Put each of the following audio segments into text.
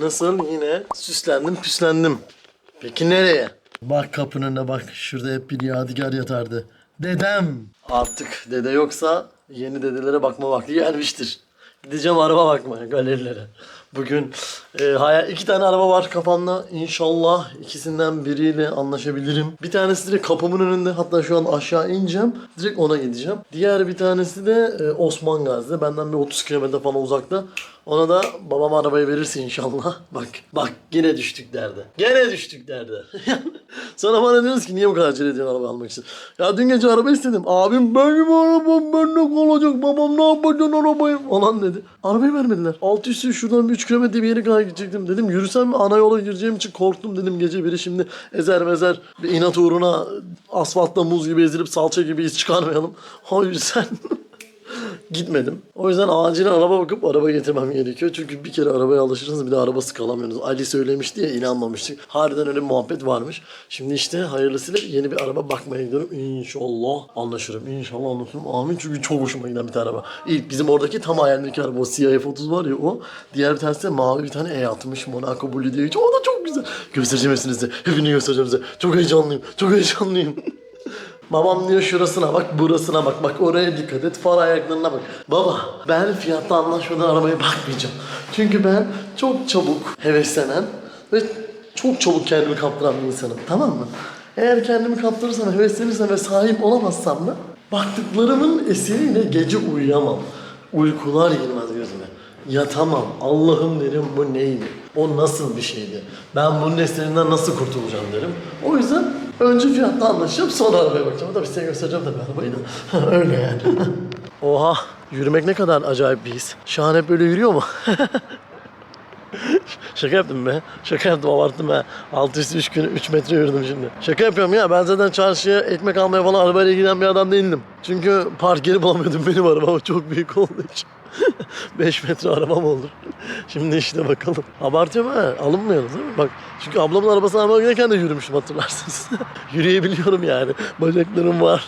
Nasıl? Yine süslendim püslendim. Peki nereye? Bak kapının önüne bak. Şurada hep bir yadigar yatardı. Dedem. Artık dede yoksa yeni dedelere bakma vakti gelmiştir. Gideceğim araba bakmaya galerilere. Bugün e, hayal, iki tane araba var kafamda. İnşallah ikisinden biriyle anlaşabilirim. Bir tanesi direkt kapımın önünde. Hatta şu an aşağı ineceğim. Direkt ona gideceğim. Diğer bir tanesi de e, Osman Gazi'de. Benden bir 30 kilometre falan uzakta. Ona da babam arabayı verirse inşallah. Bak bak yine düştük derde. Gene düştük derde. Sonra bana diyorsunuz ki niye bu kadar acele ediyorsun araba almak için? Ya dün gece araba istedim. Abim benim arabam bende kalacak. Babam ne yapacaksın arabayı falan dedi. Arabayı vermediler. Alt üstü şuradan bir 3 kilometre bir yere kadar gidecektim. Dedim yürüsem ana yola gireceğim için korktum dedim gece biri şimdi ezer mezer bir inat uğruna asfaltta muz gibi ezilip salça gibi iz çıkarmayalım. O yüzden Gitmedim. O yüzden acilen araba bakıp araba getirmem gerekiyor. Çünkü bir kere arabaya alışırsanız bir de araba sıkalamıyorsunuz. Ali söylemiş diye inanmamıştık. Harbiden öyle bir muhabbet varmış. Şimdi işte hayırlısıyla yeni bir araba bakmaya gidiyorum. İnşallah anlaşırım. İnşallah anlaşırım. Amin. Çünkü çok hoşuma giden bir tane araba. İlk bizim oradaki tam hayalimdeki araba. O siyah F30 var ya o. Diğer bir tanesi de mavi bir tane E60 Monaco Blue diye. O da çok güzel. Göstereceğim hepsinize. Hepini göstereceğim size. Çok heyecanlıyım. Çok heyecanlıyım. Babam diyor şurasına bak, burasına bak, bak oraya dikkat et, far ayaklarına bak. Baba, ben fiyatta anlaşmadan arabaya bakmayacağım. Çünkü ben çok çabuk heveslenen ve çok çabuk kendimi kaptıran bir insanım, tamam mı? Eğer kendimi kaptırırsam, heveslenirsem ve sahip olamazsam da baktıklarımın eseriyle gece uyuyamam. Uykular girmez gözüme. Yatamam. Allah'ım derim bu neydi? O nasıl bir şeydi? Ben bunun eserinden nasıl kurtulacağım derim. O yüzden önce fiyatta anlaşıp sonra arabaya bakacağım. Tabii size göstereceğim tabii arabayı da. Öyle yani. Oha! Yürümek ne kadar acayip bir his. Hep böyle yürüyor mu? Şaka yaptım be. Şaka yaptım abarttım be. 6 üstü 3 gün 3 metre yürüdüm şimdi. Şaka yapıyorum ya. Ben zaten çarşıya ekmek almaya falan arabayla giden bir adam değildim. Çünkü park yeri bulamıyordum benim arabam çok büyük olduğu için. 5 metre arabam olur. Şimdi işte bakalım. Abartıyorum ha. Alınmıyoruz değil mi? Bak çünkü ablamın arabasını almaya giderken de yürümüştüm hatırlarsınız. Yürüyebiliyorum yani. Bacaklarım var.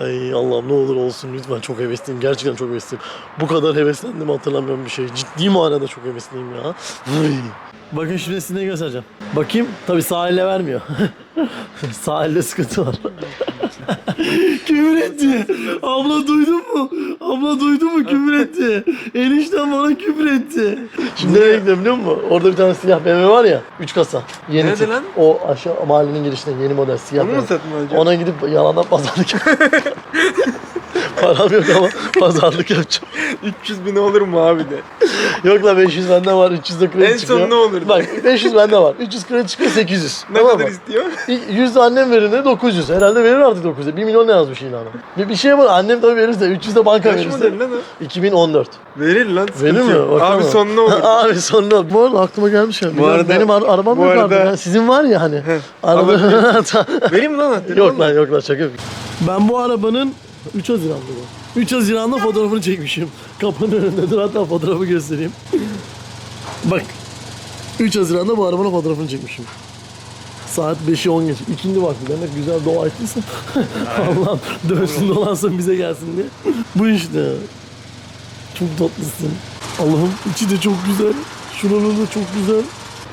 Ay Allah'ım ne olur olsun lütfen çok hevesliyim. Gerçekten çok hevesliyim. Bu kadar heveslendim hatırlamıyorum bir şey. Ciddi manada çok hevesliyim ya. Bakın şimdi size ne göstereceğim. Bakayım. Tabi sahilde vermiyor. Sahilde sıkıntı var. Küfür etti. Abla duydun mu? Abla duydun mu küfür etti. Enişten bana küfür etti. Şimdi nereye gidiyorum biliyor musun? Orada bir tane siyah BMW var ya. 3 kasa. Yeni Nerede tip. lan? O aşağı mahallenin girişinde yeni model siyah Onu mu BMW. satın alacaksın? Ona gidip yalandan pazarlık Param yok ama pazarlık yapacağım. 300 bin olur mu abi de? Yok la 500 bende var, 300 de kredi En son çıkıyor. ne olurdu? Bak 500 bende var, 300 kredi çıkıyor 800. Ne tamam kadar mı? istiyor? 100 de annem verir 900. Herhalde verir artık 900'e. 1 milyon ne yazmış ilana? Bir, bir şey var annem tabii verirse 300 de banka Kaç verirse. model lan o? 2014. Verir lan sıkıntı Verir mi? yok. Bakalım. Abi son ne olur? Abi son ne olur? Bu arada aklıma gelmiş ya. Bu arada- benim ar- arabam bu yok abi. arada- Ya Sizin var ya hani. Araba... Vereyim mi lan anahtarı? Yok lan yok lan şaka yapıyorum. Ben bu arabanın 3 Haziran'da bu. 3 Haziran'da fotoğrafını çekmişim. Kapının önündedir hatta fotoğrafı göstereyim. Bak 3 Haziran'da bu arabanın fotoğrafını çekmişim. Saat 5'i 10 geç. İkindi vakti demek güzel doğa ettiyse. Allah'ım dönsün dolansın bize gelsin diye. Bu işte. Çok tatlısın. Allah'ım içi de çok güzel. Şuraları da çok güzel.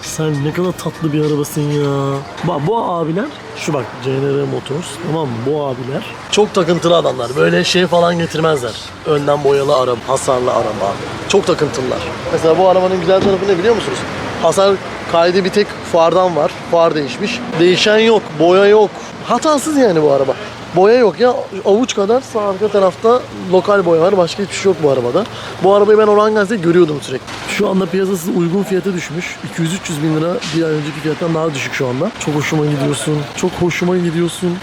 Sen ne kadar tatlı bir arabasın ya. Bak bu abiler, şu bak CNR Motors tamam mı? Bu abiler çok takıntılı adamlar. Böyle şey falan getirmezler. Önden boyalı araba, hasarlı araba. Çok takıntılılar. Mesela bu arabanın güzel tarafı ne biliyor musunuz? Hasar kaydı bir tek fardan var. Far değişmiş. Değişen yok, boya yok. Hatasız yani bu araba. Boya yok ya avuç kadar sağ arka tarafta lokal boya var. Başka hiçbir şey yok bu arabada. Bu arabayı ben Orhan Gazi'de görüyordum sürekli. Şu anda piyasası uygun fiyata düşmüş. 200-300 bin lira bir ay önceki fiyattan daha düşük şu anda. Çok hoşuma gidiyorsun. Çok hoşuma gidiyorsun.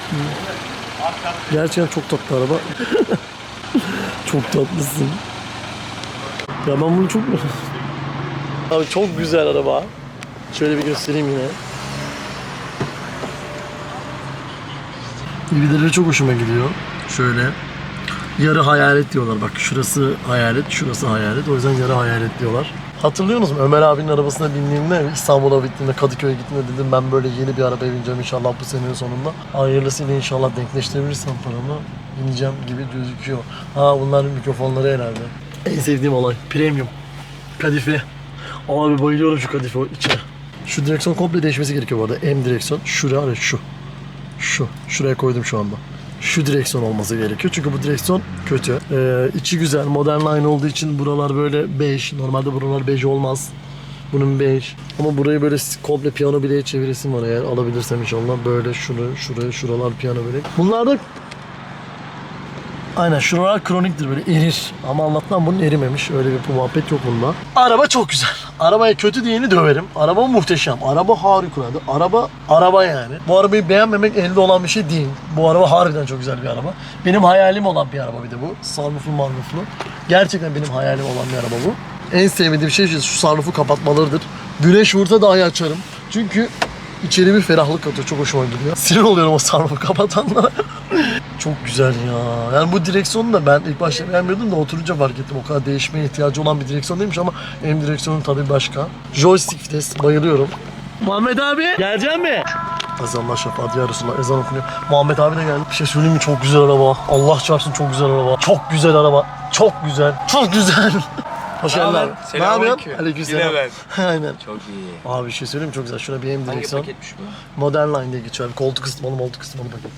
Gerçekten çok tatlı araba. çok tatlısın. Ya ben bunu çok... Abi çok güzel araba. Şöyle bir göstereyim yine. Gibileri çok hoşuma gidiyor. Şöyle. Yarı hayalet diyorlar. Bak şurası hayalet, şurası hayalet. O yüzden yarı hayalet diyorlar. Hatırlıyor musunuz? Ömer abinin arabasına bindiğimde İstanbul'a gittiğimde Kadıköy'e gittiğimde dedim ben böyle yeni bir arabaya bineceğim inşallah bu senenin sonunda. Hayırlısıyla inşallah denkleştirebilirsem paramı bineceğim gibi gözüküyor. Ha bunlar mikrofonları herhalde. En sevdiğim olay. Premium. Kadife. Abi bayılıyorum şu kadife içine. Şu direksiyon komple değişmesi gerekiyor bu arada. M direksiyon. Şuraya evet şu. Şu. Şuraya koydum şu anda. Şu direksiyon olması gerekiyor. Çünkü bu direksiyon kötü. Ee, içi güzel. Modern line olduğu için buralar böyle bej. Normalde buralar bej olmaz. Bunun bej. Ama burayı böyle komple piyano bileğe çeviresim var eğer alabilirsem inşallah. Böyle şunu, şuraya, şuralar piyano bilek. Bunlar da Aynen şuralar kroniktir böyle erir. Ama Allah'tan bunun erimemiş. Öyle bir muhabbet yok bunda. Araba çok güzel. Arabaya kötü diyeni döverim. Araba muhteşem. Araba harikulade. Araba araba yani. Bu arabayı beğenmemek elde olan bir şey değil. Bu araba harbiden çok güzel bir araba. Benim hayalim olan bir araba bir de bu. Sunrooflu marrooflu. Gerçekten benim hayalim olan bir araba bu. En sevmediğim şey şu sunroofu kapatmalarıdır. Güneş vursa dahi açarım. Çünkü içeri bir ferahlık katıyor. Çok hoşuma gidiyor. Sinir oluyorum o sunroofu kapatanlara. Çok güzel ya. Yani bu direksiyonu da ben ilk başta beğenmiyordum da oturunca fark ettim. O kadar değişmeye ihtiyacı olan bir direksiyon değilmiş ama benim direksiyonun tadı başka. Joystick vites bayılıyorum. Muhammed abi gelecek mi? Ezanlar şefaat ya Resulallah ezan okunuyor. Muhammed abi de geldi. Bir şey söyleyeyim mi? Çok güzel araba. Allah çarpsın çok güzel araba. Çok güzel araba. Çok güzel. Çok güzel. Hoş geldin abi. Ne yapıyorsun? Aleykümselam. Aynen. Çok iyi. Abi bir şey söyleyeyim mi? Çok güzel. Şuna bir hem Hangi direksiyon. paketmiş bu? Modern Line diye geçiyor. abi. Koltuk ısıtmalı, koltuk ısıtmalı paket.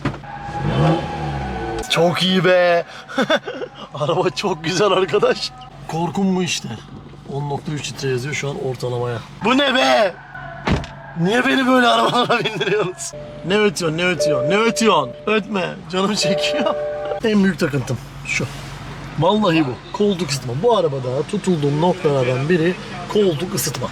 Çok iyi be. Araba çok güzel arkadaş. Korkum bu işte. 10.3 litre yazıyor şu an ortalamaya. Bu ne be? Niye beni böyle arabalara bindiriyorsunuz? Ne ötüyorsun, ne ötüyorsun, ne ötüyorsun? Ötme, canım çekiyor. En büyük takıntım şu. Vallahi bu. Koltuk ısıtma. Bu arabada tutulduğum noktalardan biri koltuk ısıtma.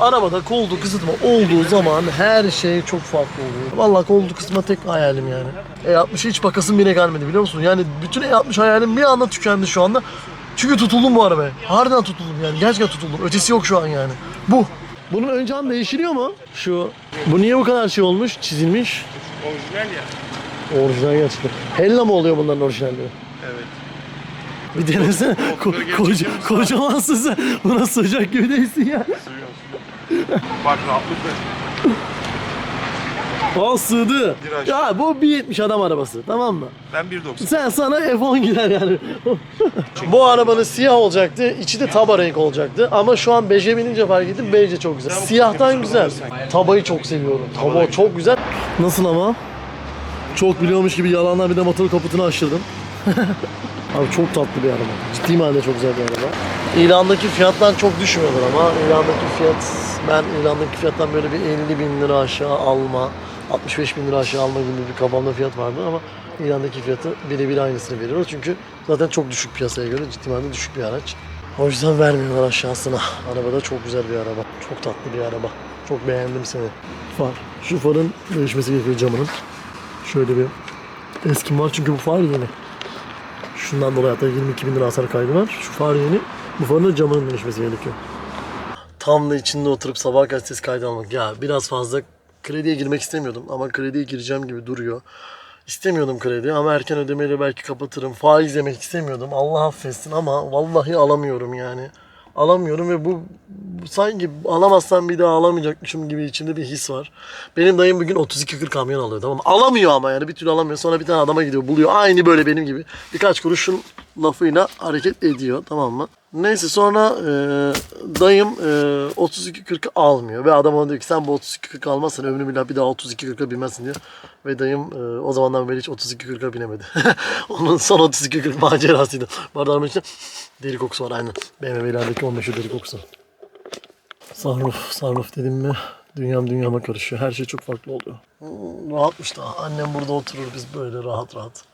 Arabada koltuk ısıtma olduğu zaman her şey çok farklı oluyor. Vallahi koltuk ısıtma tek hayalim yani. E60 hiç bakasım bile gelmedi biliyor musun? Yani bütün E60 hayalim bir anda tükendi şu anda. Çünkü tutuldum bu arabaya. Harbiden tutuldum yani. Gerçekten tutuldum. Ötesi yok şu an yani. Bu. Bunun ön cam değişiliyor mu? Şu. Bu niye bu kadar şey olmuş? Çizilmiş. Orijinal ya. Orijinal gerçekten. Hella mı oluyor bunların orijinalleri? Bir denesene. Ko- koca, kocamansın sen. Buna sığacak gibi değilsin ya. Bak rahatlıkla. Aa sığdı. Ya bu 1.70 adam arabası tamam mı? Ben 1.90. Sen sana F10 gider yani. bu arabanın siyah olacaktı, içi de taba renk olacaktı. Ama şu an beje binince fark ettim, bence çok güzel. Siyahtan güzel. Tabayı çok seviyorum. Taba çok güzel. Nasıl ama? Çok biliyormuş gibi yalanlar bir de motor kaputunu aşırdım. Abi çok tatlı bir araba. Ciddi manada çok güzel bir araba. İlandaki fiyattan çok düşmüyorlar ama ilandaki fiyat ben ilandaki fiyattan böyle bir 50 bin lira aşağı alma 65 bin lira aşağı alma gibi bir kafamda fiyat vardı ama ilandaki fiyatı birebir aynısını veriyoruz çünkü zaten çok düşük piyasaya göre ciddi manada düşük bir araç. O yüzden vermiyorlar aşağısına. Arabada çok güzel bir araba. Çok tatlı bir araba. Çok beğendim seni. Far. Şu farın değişmesi gerekiyor camının. Şöyle bir eskim var çünkü bu far yeni. Şundan dolayı hatta 22 bin lira hasar kaydı var. Şu far yeni. Bu farın da camının değişmesi gerekiyor. Tam da içinde oturup sabah gazetesi kaydı almak. Ya biraz fazla krediye girmek istemiyordum ama krediye gireceğim gibi duruyor. İstemiyordum kredi ama erken ödemeyle belki kapatırım. Faiz yemek istemiyordum. Allah affetsin ama vallahi alamıyorum yani. Alamıyorum ve bu, sanki alamazsam bir daha alamayacakmışım gibi içimde bir his var. Benim dayım bugün 32-40 kamyon alıyor tamam mı? Alamıyor ama yani bir türlü alamıyor. Sonra bir tane adama gidiyor buluyor. Aynı böyle benim gibi. Birkaç kuruşun lafıyla hareket ediyor tamam mı? Neyse sonra e, dayım e, 32-40 almıyor ve adam ona diyor ki sen bu 32-40 almazsan ömrü billah bir daha 32-40'a binmezsin diyor. Ve dayım e, o zamandan beri hiç 32-40'a binemedi. Onun son 32-40 macerasıydı. Arabanın içinde deri kokusu var aynen. BMW'lerdeki 15 deri kokusu. Sarruf, sarruf dedim mi dünyam dünyama karışıyor. Her şey çok farklı oluyor. Hmm, rahatmış da. Annem burada oturur biz böyle rahat rahat.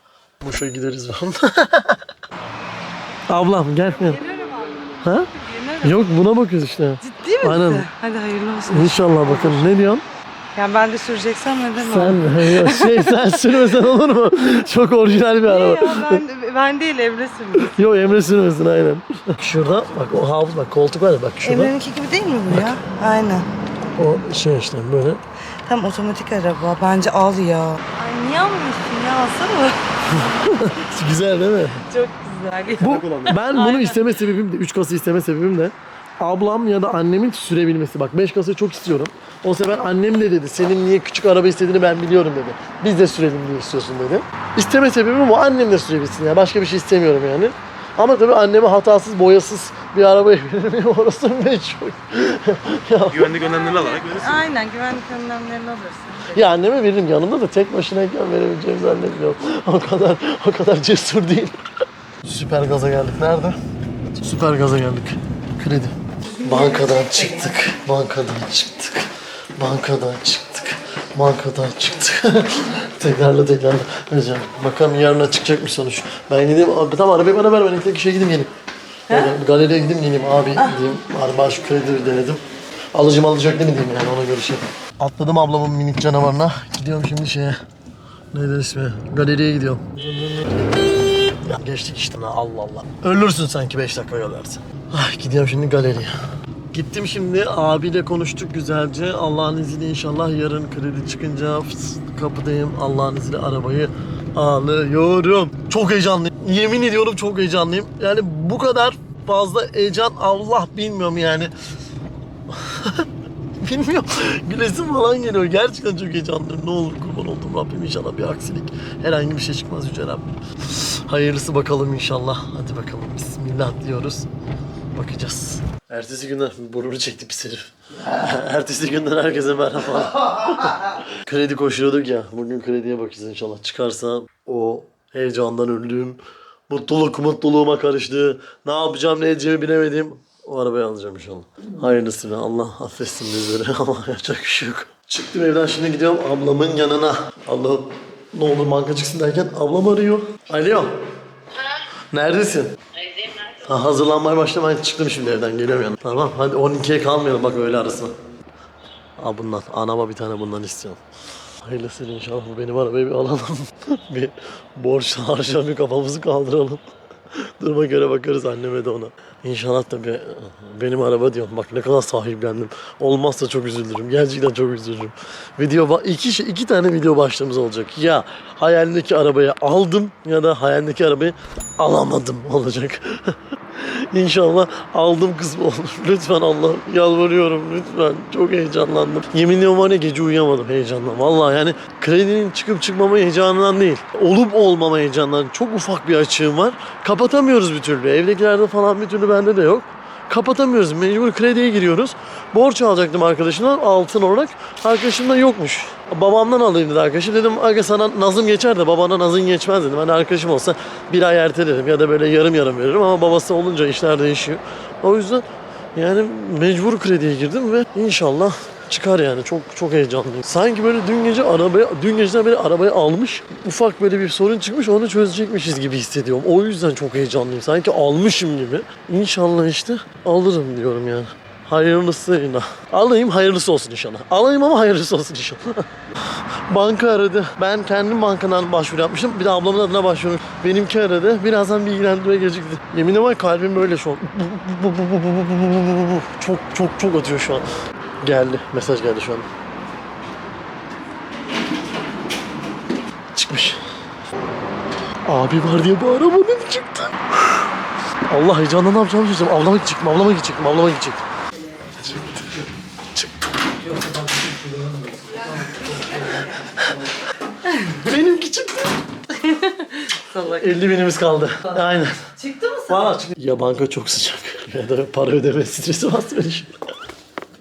Muş'a gideriz falan. Ablam gel. gel. Ha? Yok buna bakıyoruz işte. Ciddi misin? Aynen. Hadi hayırlı olsun. İnşallah bakalım. Ne diyorsun? Yani ben de süreceksem neden Sen yok, şey sen sürmesen olur mu? Çok orijinal bir Ya araba. ben, ben değil Emre sürdü. Yok Emre sürmesin aynen. Şurada bak o havuz bak koltuk var ya bak şurada. Emre'ninki gibi değil mi bu ya? Aynen. O şey işte böyle. Tam otomatik araba. Bence al ya. Ay niye almıyorsun ya? Alsana. Güzel değil mi? Çok güzel. Bu, ben bunu Aynen. isteme sebebim de 3 kasa isteme sebebim de ablam ya da annemin sürebilmesi. Bak 5 kasayı çok istiyorum. O sefer annem de dedi senin niye küçük araba istediğini ben biliyorum dedi. Biz de sürelim diye istiyorsun dedi. İsteme sebebim o annem de sürebilsin ya. Başka bir şey istemiyorum yani. Ama tabii anneme hatasız, boyasız bir arabaya binmeyeyim orası meçhul. ya, Güvenlik önlemleri alarak verirsin. Aynen güvenlik önlemlerini alırsın. ya anneme veririm yanımda da tek başınayken verebileceğimi zannetmiyorum. O kadar o kadar cesur değil. Süper gaza geldik. Nerede? Süper gaza geldik. Kredi. Bankadan çıktık. Bankadan çıktık. Bankadan çıktık. Bankadan çıktık. tekrarla tekrarla. Hocam bakalım yarına çıkacak mı sonuç? Ben gideyim. Abi, tamam arabayı bana ver. Ben ilk işe gideyim geleyim. Yani galeriye gideyim geleyim abi gideyim. Araba şu kredi denedim. Alıcım alacak değil mi diyeyim yani ona göre şey. Atladım ablamın minik canavarına. Gidiyorum şimdi şeye. Neydi ismi? Galeriye gidiyorum. Ya geçtik işte Allah Allah. Ölürsün sanki 5 dakika yol versen. Ah, gidiyorum şimdi galeriye. Gittim şimdi abiyle konuştuk güzelce. Allah'ın izniyle inşallah yarın kredi çıkınca kapıdayım. Allah'ın izniyle arabayı alıyorum. Çok heyecanlıyım. Yemin ediyorum çok heyecanlıyım. Yani bu kadar fazla heyecan Allah bilmiyorum yani. Bilmiyorum. Gülesim falan geliyor. Gerçekten çok heyecanlıyım. Ne olur kurban oldum Rabbim inşallah bir aksilik. Herhangi bir şey çıkmaz Yüce Rabbim. Hayırlısı bakalım inşallah. Hadi bakalım. Bismillah diyoruz. Bakacağız. Ertesi günden burnunu çekti pis herif. Ertesi günden herkese merhaba. Kredi koşuyorduk ya. Bugün krediye bakacağız inşallah. Çıkarsa o heyecandan öldüğüm, mutluluk mutluluğuma karıştı. Ne yapacağım ne edeceğimi bilemedim. O arabayı alacağım inşallah. Hayırlısıyla Allah affetsin bizleri ama yapacak bir şey yok. Çıktım evden şimdi gidiyorum ablamın yanına. Allah'ım ne olur banka çıksın derken ablam arıyor. Alo. Neredesin? Ha, hazırlanmaya başladım. Ben çıktım şimdi evden geliyorum yanına. Tamam hadi 12'ye kalmayalım bak öyle arasına. Al bundan. Anama bir tane bundan istiyorum. Hayırlısıyla inşallah bu benim arabayı bir alalım. bir borç harcam bir kafamızı kaldıralım. Duruma göre bakarız anneme de ona. İnşallah tabii benim araba diyorum. Bak ne kadar sahiplendim. Olmazsa çok üzülürüm. Gerçekten çok üzülürüm. Video iki şey, iki tane video başlığımız olacak. Ya hayalimdeki arabayı aldım ya da hayalimdeki arabayı alamadım olacak. İnşallah aldım kısmı olur. Lütfen Allah yalvarıyorum lütfen. Çok heyecanlandım. Yemin var ya gece uyuyamadım heyecandan. Vallahi yani kredinin çıkıp çıkmama heyecanından değil. Olup olmama heyecanından. Çok ufak bir açığım var. Kapatamıyoruz bir türlü. Evdekilerde falan bir türlü bende de yok. Kapatamıyoruz. Mecbur krediye giriyoruz. Borç alacaktım arkadaşımdan altın olarak. Arkadaşım da yokmuş. Babamdan alayım dedi arkadaşım. Dedim aga sana nazım geçer de babana nazın geçmez dedim. Hani arkadaşım olsa bir ay ertelerim ya da böyle yarım yarım veririm ama babası olunca işler değişiyor. O yüzden yani mecbur krediye girdim ve inşallah çıkar yani çok çok heyecanlıyım. Sanki böyle dün gece arabaya dün geceden beri arabayı almış ufak böyle bir sorun çıkmış onu çözecekmişiz gibi hissediyorum. O yüzden çok heyecanlıyım. Sanki almışım gibi. İnşallah işte alırım diyorum yani. Hayırlısıyla. Alayım hayırlısı olsun inşallah. Alayım ama hayırlısı olsun inşallah. Banka aradı. Ben kendim bankadan başvuru yapmıştım. Bir de ablamın adına başvuru. Benimki aradı. Birazdan bilgilendirme gelecekti. Yemin var kalbim böyle şu an. Çok çok çok atıyor şu an. Geldi. Mesaj geldi şu an. Çıkmış. Abi var diye arabanın çıktı. Allah heyecanla ne yapacağımı şaşırdım. Avlama gidecektim, avlama gidecektim, avlama gidecektim. Çıktı. Çıktı. Benimki çıktı. Salak. 50 binimiz kaldı. Aynen. Çıktı mı sana? Valla çıktı. Ya banka çok sıcak. Ya da para ödeme stresi bastı beni şimdi.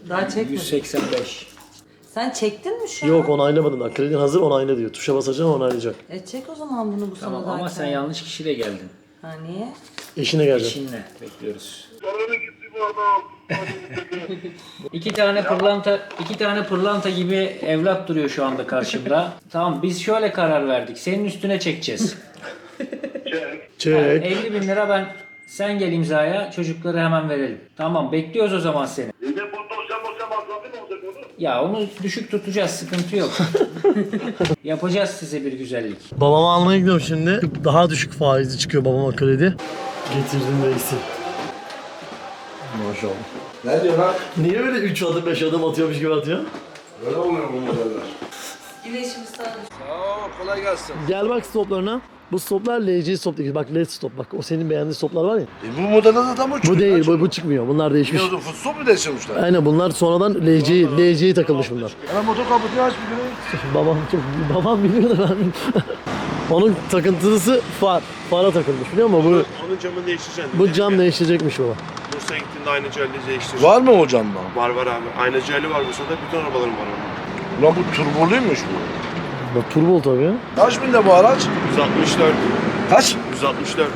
Daha çekme. 185. Sen çektin mi şu an? Yok onaylamadın daha. Kredin hazır onayla diyor. Tuşa basacağım onaylayacak. E çek o zaman bunu bu Tamam sana ama zaten. sen yanlış kişiyle geldin. Ha niye? Eşine geleceğim. Eşinle bekliyoruz. iki tane pırlanta, iki tane pırlanta gibi evlat duruyor şu anda karşımda. tamam biz şöyle karar verdik. Senin üstüne çekeceğiz. Çek. 50 bin lira ben sen gel imzaya çocukları hemen verelim. Tamam bekliyoruz o zaman seni. Ya onu düşük tutacağız sıkıntı yok. Yapacağız size bir güzellik. Babama almaya gidiyorum şimdi. Daha düşük faizi çıkıyor babama kredi. Getirdim reisi. Maşallah. Ne diyor lan? Niye öyle 3 adım 5 adım atıyormuş gibi atıyor? Öyle olmuyor bu modeller. Güneşimiz sana Sağ ol, kolay gelsin. Gel bak stoplarına. Bu stoplar LG stop değil. Bak LED stop bak. O senin beğendiğin stoplar var ya. E bu modelde de tam uçmuş. Bu değil. Bu, bu çıkmıyor. Bunlar değişmiş. Biliyordum futbol mu değiştirmişler? Aynen bunlar sonradan LG, LG'ye takılmış bunlar. Ana motor kaputunu aç bir gün. Babam çok, babam biliyor da ben. Onun takıntısı far. Fara takılmış biliyor musun? Bu, Onun camını değiştireceksin. bu cam değiştirecekmiş baba. Bursa'ya gittiğinde aynacı Ali değiştir. Var mı hocamda? Var var abi. Aynacı Ali var Bursa'da. Bütün arabalarım var onun. Ulan bu turboluymuş bu. Bak turbo tabii. Kaç binde bu araç? 164. Kaç? 164.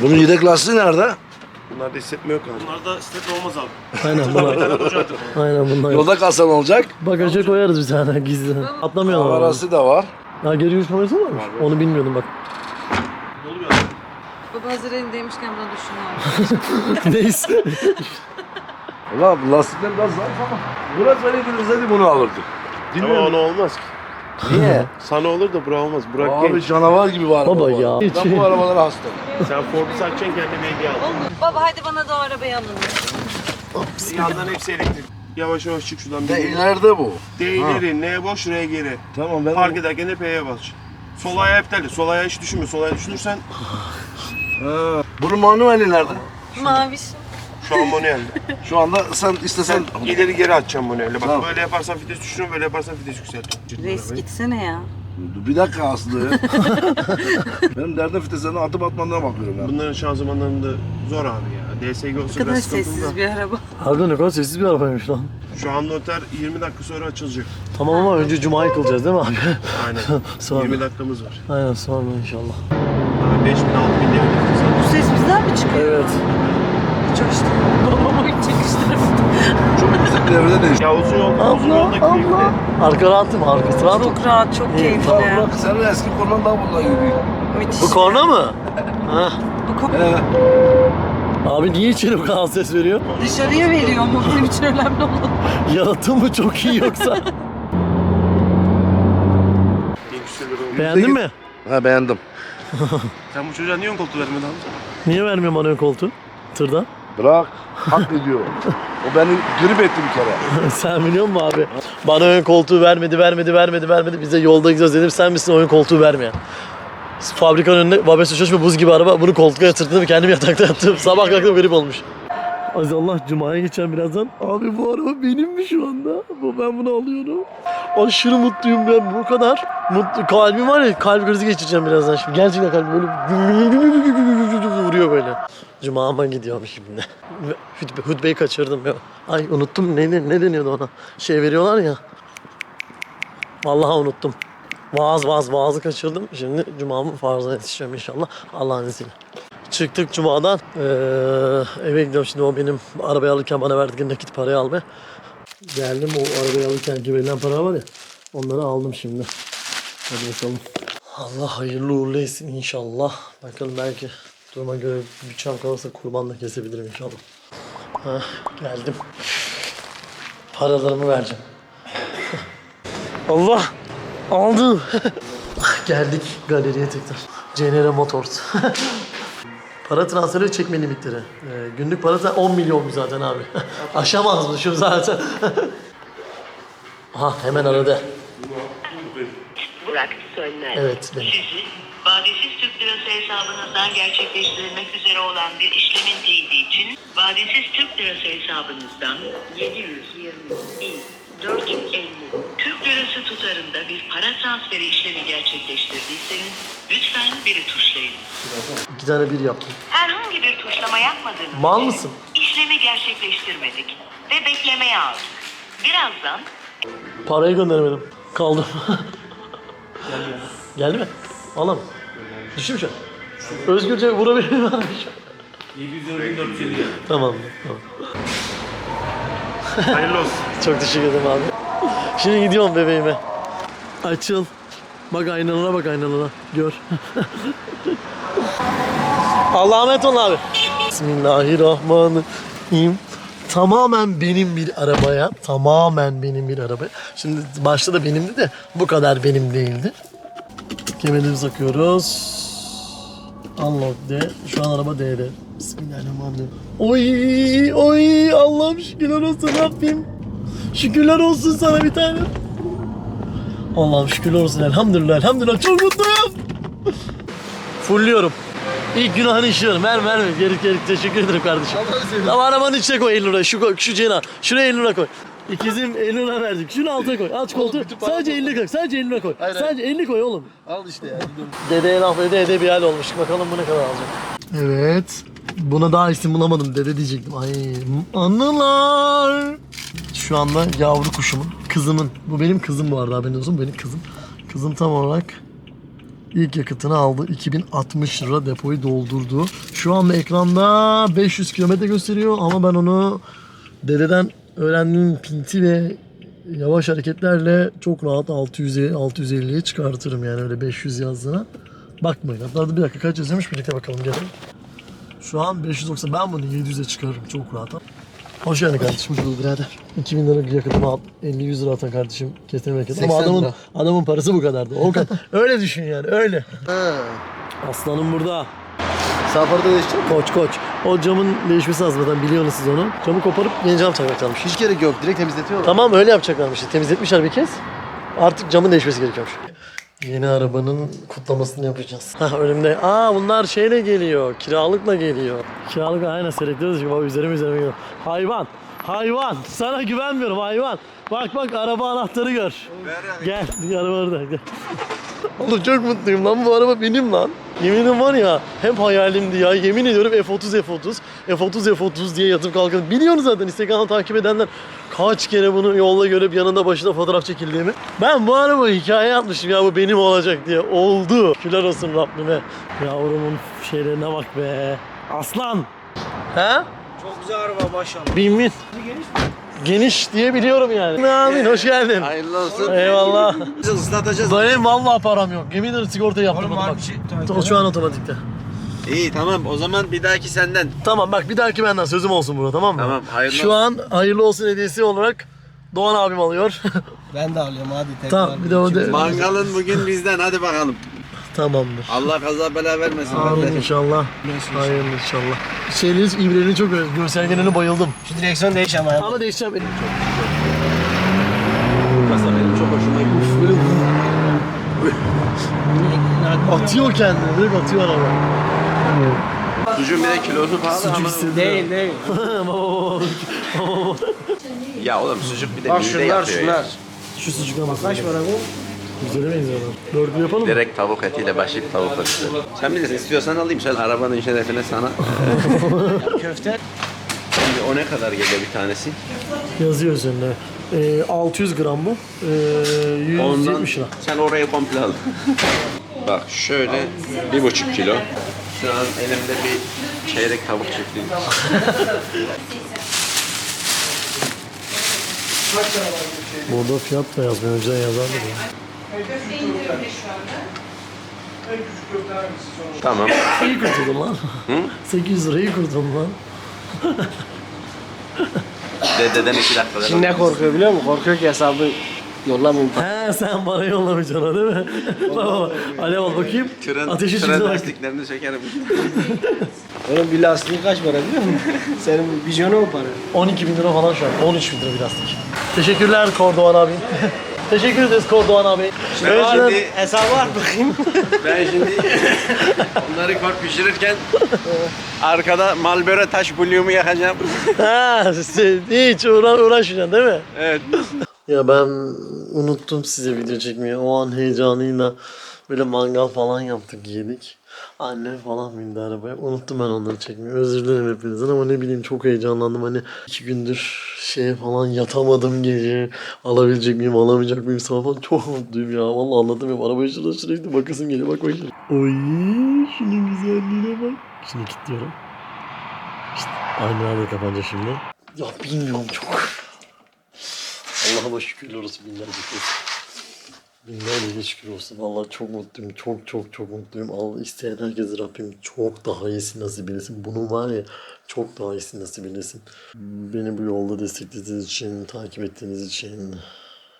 Bunun yedek lastiği nerede? Bunlarda hissetmiyor abi. Bunlarda step olmaz abi. Aynen bunlar. Aynen bunlar. Yolda kalsan olacak. Bagaja koyarız bir tane gizli. Atlamıyor ama. Arası da var. Ha geri yürüyüş kamerası mı varmış? Onu bilmiyordum bak. Baba hazır elindeymişken bunu düşünüyorum. Neyse. Ulan lastikler biraz zayıf ama. Biraz vereydiniz hadi bunu alırdık. Ama ona olmaz ki. Niye? Sana olur da Burak olmaz. Burak Abi genç. canavar gibi var. Baba bu ya. araba. Ben bu arabalara hastayım. Sen Ford'u satacaksın kendine hediye al. Baba hadi bana da o arabayı alın. Yandan hepsi elektrik. Yavaş yavaş çık şuradan. Ne ileride bu? D ileri, N boş, R geri. Tamam ben Park ederken de P'ye bas. Sol ayağı hep terli. Sol ayağı hiç düşünme. Sol ayağı düşünürsen. Bunun manueli nerede? Maviş. Şu an manuelde. Şu anda sen istesen Sen ileri geri atacaksın manuelde. Bak Tamam. böyle yaparsan vites düşürüyorsun, böyle yaparsan vites yükseltiyorsun. Reis gitsene ya. Bir dakika Aslı. Benim derdim fiteslerine atıp atmadığına bakıyorum ben. Bunların şanzımanlarında zor abi ya. DSG Ne olsa kadar biraz sıkıntılı sessiz da. bir araba. Harbiden ne kadar sessiz bir arabaymış lan. Şu an noter 20 dakika sonra açılacak. Tamam ama önce Cuma'yı kılacağız değil mi abi? Aynen. Sonra. 20 dakikamız var. Aynen sonra inşallah. Daha 5000 6000 diye bir vites Bu ses bizden mi çıkıyor? Evet. Hiç hoş değil. Babamı hiç çekiştirdim. Çok bizim devrede değişti. Ya uzun yol, uzun yolda keyifli. Arka rahat mi? Arkası rahat mı? Çok rahat, çok keyifli. Bak senin eski konudan daha bundan yürüyor. Müthiş. Bu korna mı? Ha. Bu ko- He. Abi niye içeri bu kadar ses veriyor? Dışarıya veriyor mu? Benim için önemli olan. Yalıtım mı çok iyi yoksa? Beğendin mi? Ha beğendim. Sen bu çocuğa niye ön koltuğu vermedin abi? Niye vermiyor bana ön koltuğu? Tırda. Bırak. Hak ediyor. O beni grip etti bir kere. sen biliyor musun abi? Bana ön koltuğu vermedi, vermedi, vermedi, vermedi. Bize yolda gidiyoruz dedim. Sen misin ön koltuğu vermeyen? Fabrikanın önünde babası çalışma buz gibi araba. Bunu koltuğa yatırdım. Kendim yatakta yattım. Sabah kalktım grip olmuş. Aziz Allah Cuma'ya geçeceğim birazdan. Abi bu araba benim mi şu anda? Bu ben bunu alıyorum. Aşırı mutluyum ben bu kadar. Mutlu kalbim var ya kalp krizi geçireceğim birazdan şimdi. Gerçekten kalbim böyle vuruyor böyle. Cuma'ma gidiyorum şimdi. Hutbe, hutbeyi kaçırdım ya. Ay unuttum ne, ne, ne deniyordu ona? Şey veriyorlar ya. Vallahi unuttum. Vaaz vaaz vaazı kaçırdım. Şimdi Cuma'mın farzına yetişeceğim inşallah. Allah'ın izniyle. Çıktık Cuma'dan. Ee, eve gidiyorum şimdi o benim arabayı alırken bana verdikleri nakit parayı almaya. Geldim o arabayı alırken ki verilen para var ya. Onları aldım şimdi. Hadi bakalım. Allah hayırlı uğurlu etsin inşallah. Bakalım belki duruma göre bütçem kalırsa kurban da kesebilirim inşallah. Heh, geldim. Paralarımı vereceğim. Allah! Aldım. Geldik galeriye tekrar. CNR Motors. para transferi çekme limitleri. Ee, günlük para tra- 10 milyonmuş zaten abi. Aşamazmışım zaten. Aha hemen aradı. Burak Sönmez. Evet benim. Sizi vadesiz Türk lirası hesabınızdan gerçekleştirilmek üzere olan bir işlemin teyidi için vadesiz Türk lirası hesabınızdan 720.450 Türk lirası tutarında bir para transferi işlemi gerçekleştirdiyseniz lütfen biri tuşlayın. Tane bir yaptım. Herhangi bir tuşlama yapmadığınız Mal için mısın? işlemi gerçekleştirmedik ve beklemeye aldık. Birazdan Parayı gönderemedim. Kaldım. Geldi mi? Alam. Düştü mü şu an? Özgürce vurabilir mi? 750 Tamam. tamam. Hayırlı olsun. Çok teşekkür ederim abi. Şimdi gidiyorum bebeğime. Açıl. Bak aynalana bak aynalana. Gör. Allah'a emanet olun abi. Bismillahirrahmanirrahim. Tamamen benim bir arabaya, tamamen benim bir arabaya. Şimdi başta da benimdi de bu kadar benim değildi. Kemerimizi takıyoruz. Unlock D. Şu an araba D'de. Bismillahirrahmanirrahim. Oy oy Allah'ım şükürler olsun Rabbim. Şükürler olsun sana bir tane. Allah'ım şükürler olsun elhamdülillah elhamdülillah çok mutluyum. Fulluyorum. İlk günahını işliyorum. Ver ver ver. Geri geri teşekkür ederim kardeşim. Tamam arabanın içine koy 50 lira. Şu, koy- şu cena. Şuraya 50 lira koy. İkizim 50 lira verdik. Şunu altına koy. Aç koltuğu. Sadece 50 koy. Sadece eline koy. Hayır, Sadece 50 koy oğlum. Al işte ya. Dedeye laf ede ede bir hal olmuş. Bakalım bu ne kadar alacak. Evet. Buna daha isim bulamadım. Dede diyecektim. Ay anılar. Şu anda yavru kuşumun, kızımın. Bu benim kızım bu arada haberiniz olsun. Bu benim kızım. Kızım tam olarak ilk yakıtını aldı. 2060 lira depoyu doldurdu. Şu anda ekranda 500 kilometre gösteriyor ama ben onu dededen öğrendiğim pinti ve yavaş hareketlerle çok rahat 600'e 650'ye çıkartırım yani öyle 500 yazdığına. Bakmayın. Hatta bir dakika kaç yazıyormuş birlikte bakalım gelin. Şu an 590. Ben bunu 700'e çıkarırım çok rahat. Hoş geldin kardeşim. Hoş bulduk birader. 2000 lira yakıtımı al. 50-100 lira atan kardeşim. Kestirme yakıt. Ama 80 adamın, lira. adamın parası bu kadardı. O kadar. öyle düşün yani öyle. Aslanım burada. Safarda değişecek mi? Koç koç. O camın değişmesi lazım zaten biliyorsunuz siz onu. Camı koparıp yeni cam takacaklarmış. Hiç gerek yok. Direkt temizletiyorlar. Tamam öyle yapacaklarmış. Temizletmişler bir kez. Artık camın değişmesi gerekiyormuş. Yeni arabanın kutlamasını yapacağız. Ha önümde. Aa bunlar şeyle geliyor. Kiralıkla geliyor. Kiralık aynen baba üzerime üzerime geliyor. Hayvan. Hayvan. Sana güvenmiyorum hayvan. Bak bak araba anahtarı gör. Gel. Bir araba orada gel. Oğlum çok mutluyum lan bu araba benim lan. Yeminim var ya hep hayalimdi ya. Yemin ediyorum F30 F30 F30 F30 diye yatıp kalkın. Biliyorsunuz zaten Instagram'da takip edenler kaç kere bunu yolda görüp yanında başında fotoğraf çekildiğimi. Ben bu arabayı hikaye yapmışım ya bu benim olacak diye. Oldu. Şükürler olsun Rabbime. Yavrumun şeylerine bak be. Aslan. He? Çok güzel araba maşallah. Bin bin. Geniş diye biliyorum yani. Amin hoş geldin. Hayırlı olsun. Eyvallah. Biz ıslatacağız. Dayım vallahi param yok. Yemin ederim sigorta var bak. bir şey. O şu an otomatikte. İyi tamam o zaman bir dahaki senden. Tamam bak bir dahaki benden sözüm olsun burada tamam mı? Tamam, hayırlı Şu an hayırlı olsun hediyesi olarak Doğan abim alıyor. Ben de alıyorum hadi tekrar. tamam bir de o de... Mangalın bugün bizden hadi bakalım. Tamamdır. Allah kaza bela vermesin. Amin inşallah. Hayırlı inşallah. Şeyiniz İbreli'ni çok övdüm. Görselgenine bayıldım. Şu direksiyon değiş ama. ya. Ama değişeceğim. benim. Kasa benim çok hoşuma gitti. Böyle atıyor kendini. Direkt atıyor araba. Sucuğun bir de kilosu pahalı ama. Değil değil. Ya oğlum sucuk bir de Bak mide şunlar yapıyor ya. şunlar. Şu sucuklar nasıl? Kaç para bu? Güzele benziyor lan. Dörtlü yapalım mı? Direkt tavuk etiyle başlayıp tavukla işte. Sen bilirsin istiyorsan alayım sen arabanın şerefine sana. Köfte. Şimdi o ne kadar geliyor bir tanesi? Yazıyor üzerinde. Ee, 600 gram bu. Ee, Ondan 170 lira. sen orayı komple al. Bak şöyle bir buçuk kilo. Şu an elimde bir çeyrek tavuk çiftliği. Burada fiyat da yazmıyor. Önceden yazardı ya. Tamam. İyi kurtuldum lan. 800 lirayı kurtuldum lan. Dededen iki dakika. Şimdi ne korkuyor biliyor musun? Korkuyor ki hesabı yollamayayım. He sen bana yollamayacaksın o değil mi? Baba alev al bakayım. Tren, Ateşi tren çıktı bak. lastiklerini sökerim. Oğlum bir lastiği kaç para biliyor musun? Senin vizyonu o para. 12 bin lira falan şu an. 13 bin lira bir lastik. Teşekkürler Kordoğan abi. Teşekkür ederiz Kordoğan abi. Ben şimdi, Hesabı at bakayım. ben şimdi onları kor pişirirken arkada malböre taş bulumu yakacağım. Ha, hiç uğra uğraşmayacaksın değil mi? Evet. Ya ben unuttum size video çekmeyi. O an heyecanıyla böyle mangal falan yaptık yedik. Annem falan bindi arabaya. Unuttum ben onları çekmeyi. Özür dilerim hepinizden ama ne bileyim çok heyecanlandım. Hani iki gündür şey falan yatamadım gece. Alabilecek miyim alamayacak mıyım falan. Çok mutluyum ya. Vallahi anlatamıyorum. Arabaya şurada sürekli bakasım geliyor. Bak bak. Oy şunun güzelliğine bak. Şimdi kilitliyorum. İşte aynı anda kapanacak şimdi. Ya bilmiyorum çok. Allah'ıma şükürler olsun binlerce kez. Binlerce şükür olsun. Vallahi çok mutluyum. Çok çok çok mutluyum. Allah isteyen herkese Rabbim çok daha iyisi nasip eylesin. Bunun var ya çok daha iyisi nasip eylesin. Beni bu yolda desteklediğiniz için, takip ettiğiniz için,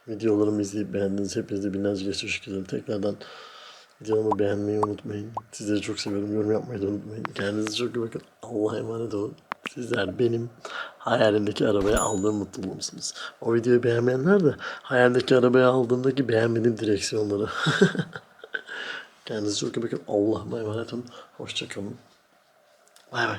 videolarımı izleyip beğendiğiniz hepinize binlerce teşekkür ederim. Tekrardan videomu beğenmeyi unutmayın. Sizleri çok seviyorum. Yorum yapmayı da unutmayın. Kendinize çok iyi bakın. Allah'a emanet olun. Sizler benim hayalimdeki arabaya aldığım mutluluğumsunuz. O videoyu beğenmeyenler de hayaldeki arabaya aldığımdaki beğenmediğim direksiyonları. Kendinize çok iyi bakın. Allah'ıma emanet olun. Hoşçakalın. Bay bay.